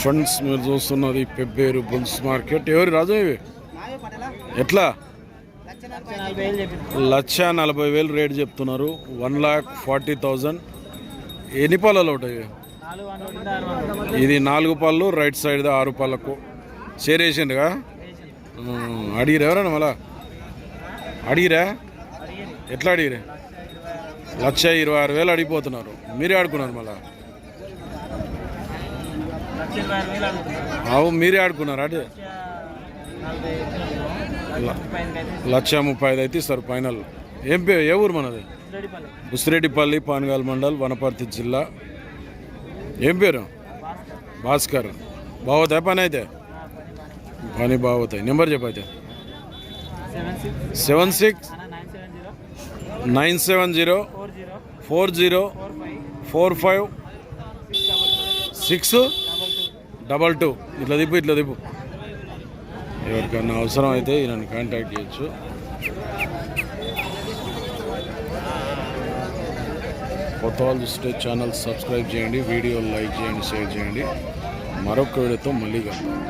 Friends మీరు చూస్తున్నది Pebbair bulls market. ఎవరు రాజు ఇవి? ఎట్లా? లక్ష నలభై వేలు రేట్ చెప్తున్నారు. One lakh forty thousand. ఎన్ని పళ్ళలో ఉంటాయి ఇది నాలుగు పళ్ళు రైట్ సైడ్ ఆరు పళ్ళకు. చేరేసిండుగా అడిగిరా ఎవరన్నా మళ్ళా? అడిగిరా? ఎట్లా అడిగిరా? లక్ష ఇరవై ఆరు వేలు అడిగిపోతున్నారు. మీరే ఆడుకున్నారు మళ్ళా లక్ష ఇరవై ఆరు వేలు అడుగుతున్నారు అవు మీరే ఆడుకున్నారు అదే? లక్ష లక్ష ముప్పై ఐదు అయితే ఇస్తారు ఫైనల్. ఏం పే ఏ ఊరు మనది? ఉసిరెడ్డిపల్లి పానగాల్ మండల్ వనపర్తి జిల్లా. ఏం పేరు? భాస్కర్. బావతాయి పని అయితే? పని బావతాయి number చెప్పైతే seven six seven six nine seven zero four zero four five six double two. ఇట్లా దిప్పు ఇట్లా దిప్పు ఎవరికన్నా అవసరం అయితే నన్ను కాంటాక్ట్ చేయొచ్చు. కొత్త వాళ్ళు చూస్తే ఛానల్ సబ్స్క్రైబ్ చేయండి వీడియో లైక్ చేయండి షేర్ చేయండి. మరొక వీడియోతో మళ్ళీ కలుగుతాం